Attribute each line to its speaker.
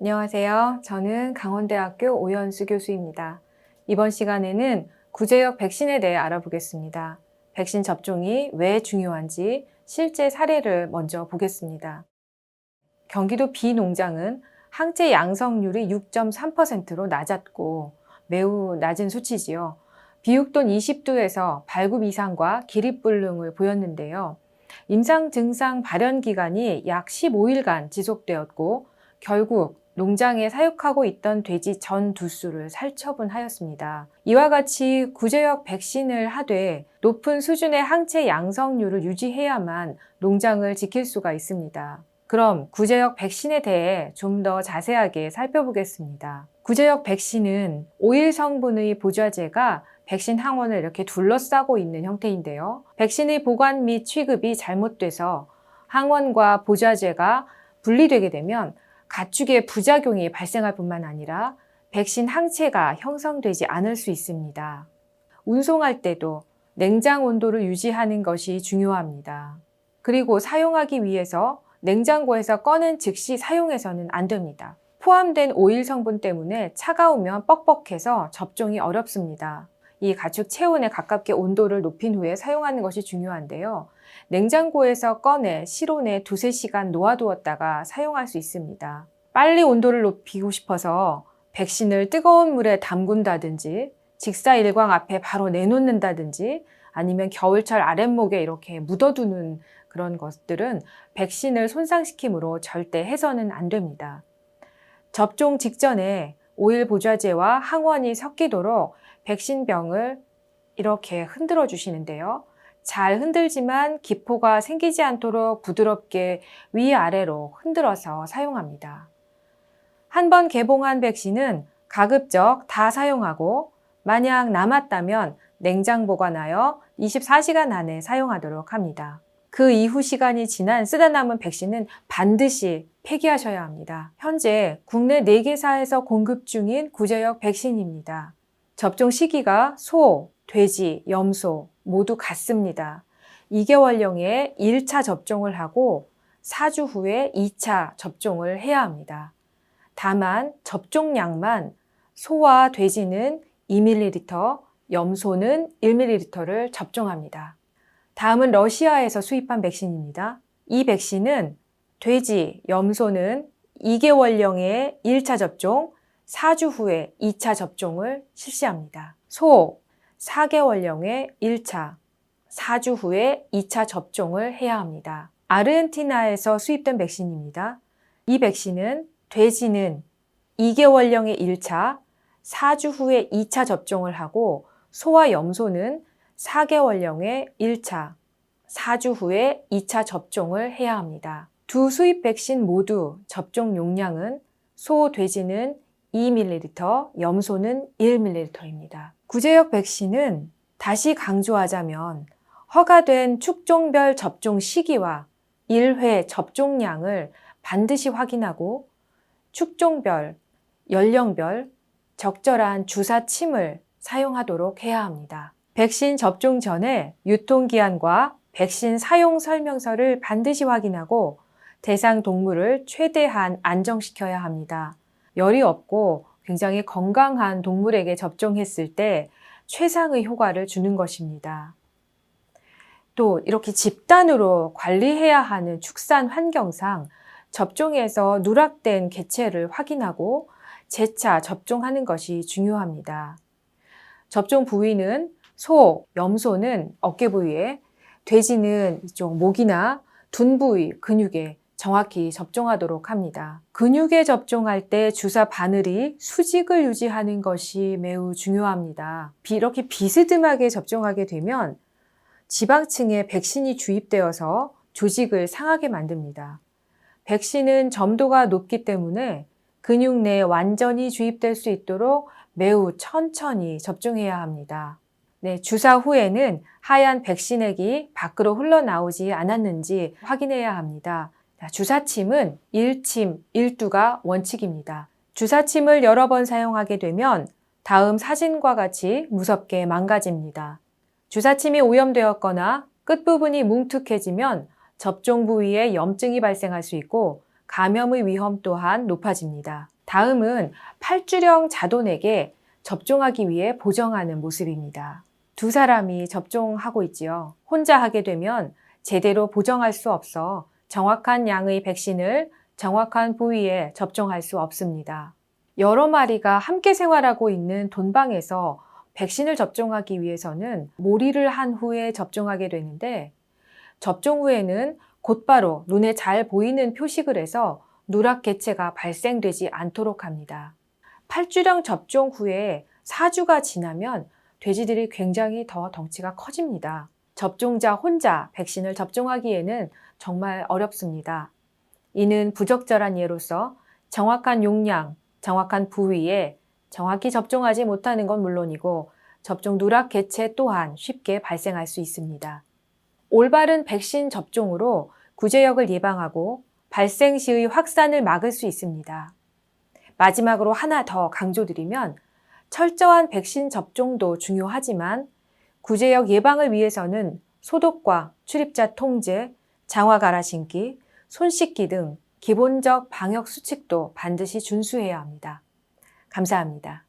Speaker 1: 안녕하세요. 저는 강원대학교 오연수 교수입니다. 이번 시간에는 구제역 백신에 대해 알아보겠습니다. 백신 접종이 왜 중요한지 실제 사례를 먼저 보겠습니다. 경기도 비농장은 항체 양성률이 6.3%로 낮았고 매우 낮은 수치지요. 비육돈 20도에서 발굽 이상과 기립불능을 보였는데요. 임상 증상 발현 기간이 약 15일간 지속되었고 결국 농장에 사육하고 있던 돼지 전 두 수를 살처분하였습니다. 이와 같이 구제역 백신을 하되 높은 수준의 항체 양성률을 유지해야만 농장을 지킬 수가 있습니다. 그럼 구제역 백신에 대해 좀 더 자세하게 살펴보겠습니다. 구제역 백신은 오일 성분의 보좌제가 백신 항원을 이렇게 둘러싸고 있는 형태인데요. 백신의 보관 및 취급이 잘못돼서 항원과 보좌제가 분리되게 되면 가축의 부작용이 발생할 뿐만 아니라 백신 항체가 형성되지 않을 수 있습니다. 운송할 때도 냉장 온도를 유지하는 것이 중요합니다. 그리고 사용하기 위해서 냉장고에서 꺼낸 즉시 사용해서는 안 됩니다. 포함된 오일 성분 때문에 차가우면 뻑뻑해서 접종이 어렵습니다. 이 가축 체온에 가깝게 온도를 높인 후에 사용하는 것이 중요한데요. 냉장고에서 꺼내 실온에 두세 시간 놓아두었다가 사용할 수 있습니다. 빨리 온도를 높이고 싶어서 백신을 뜨거운 물에 담근다든지 직사 일광 앞에 바로 내놓는다든지 아니면 겨울철 아랫목에 이렇게 묻어두는 그런 것들은 백신을 손상시키므로 절대 해서는 안 됩니다. 접종 직전에 오일 보좌제와 항원이 섞이도록 백신병을 이렇게 흔들어 주시는데요. 잘 흔들지만 기포가 생기지 않도록 부드럽게 위아래로 흔들어서 사용합니다. 한 번 개봉한 백신은 가급적 다 사용하고 만약 남았다면 냉장 보관하여 24시간 안에 사용하도록 합니다. 그 이후 시간이 지난 쓰다 남은 백신은 반드시 폐기하셔야 합니다. 현재 국내 4개사에서 공급 중인 구제역 백신입니다. 접종 시기가 소, 돼지, 염소 모두 같습니다. 2개월령에 1차 접종을 하고 4주 후에 2차 접종을 해야 합니다. 다만 접종량만 소와 돼지는 2ml, 염소는 1ml를 접종합니다. 다음은 러시아에서 수입한 백신입니다. 이 백신은 돼지, 염소는 2개월령에 1차 접종, 4주 후에 2차 접종을 실시합니다. 소, 4개월령에 1차, 4주 후에 2차 접종을 해야 합니다. 아르헨티나에서 수입된 백신입니다. 이 백신은 돼지는 2개월령에 1차, 4주 후에 2차 접종을 하고 소와 염소는 4개월령에 1차, 4주 후에 2차 접종을 해야 합니다. 두 수입 백신 모두 접종 용량은 소, 돼지는 2ml, 염소는 1ml입니다. 구제역 백신은 다시 강조하자면 허가된 축종별 접종 시기와 1회 접종량을 반드시 확인하고 축종별, 연령별, 적절한 주사 침을 사용하도록 해야 합니다. 백신 접종 전에 유통기한과 백신 사용 설명서를 반드시 확인하고 대상 동물을 최대한 안정시켜야 합니다. 열이 없고 굉장히 건강한 동물에게 접종했을 때 최상의 효과를 주는 것입니다. 또 이렇게 집단으로 관리해야 하는 축산 환경상 접종에서 누락된 개체를 확인하고 재차 접종하는 것이 중요합니다. 접종 부위는 소, 염소는 어깨 부위에, 돼지는 이쪽 목이나 둔 부위, 근육에 정확히 접종하도록 합니다. 근육에 접종할 때 주사 바늘이 수직을 유지하는 것이 매우 중요합니다. 이렇게 비스듬하게 접종하게 되면 지방층에 백신이 주입되어서 조직을 상하게 만듭니다. 백신은 점도가 높기 때문에 근육 내에 완전히 주입될 수 있도록 매우 천천히 접종해야 합니다. 네, 주사 후에는 하얀 백신액이 밖으로 흘러나오지 않았는지 확인해야 합니다. 주사침은 1침 1두가 원칙입니다. 주사침을 여러 번 사용하게 되면 다음 사진과 같이 무섭게 망가집니다. 주사침이 오염되었거나 끝부분이 뭉툭해지면 접종 부위에 염증이 발생할 수 있고 감염의 위험 또한 높아집니다. 다음은 팔주령 자돈에게 접종하기 위해 보정하는 모습입니다. 두 사람이 접종하고 있지요. 혼자 하게 되면 제대로 보정할 수 없어 정확한 양의 백신을 정확한 부위에 접종할 수 없습니다. 여러 마리가 함께 생활하고 있는 돈방에서 백신을 접종하기 위해서는 몰이를 한 후에 접종하게 되는데 접종 후에는 곧바로 눈에 잘 보이는 표식을 해서 누락 개체가 발생되지 않도록 합니다. 팔주령 접종 후에 4주가 지나면 돼지들이 굉장히 더 덩치가 커집니다. 접종자 혼자 백신을 접종하기에는 정말 어렵습니다. 이는 부적절한 예로서 정확한 용량, 정확한 부위에 정확히 접종하지 못하는 건 물론이고 접종 누락 개체 또한 쉽게 발생할 수 있습니다. 올바른 백신 접종으로 구제역을 예방하고 발생 시의 확산을 막을 수 있습니다. 마지막으로 하나 더 강조드리면 철저한 백신 접종도 중요하지만 구제역 예방을 위해서는 소독과 출입자 통제, 장화 갈아 신기, 손 씻기 등 기본적 방역 수칙도 반드시 준수해야 합니다. 감사합니다.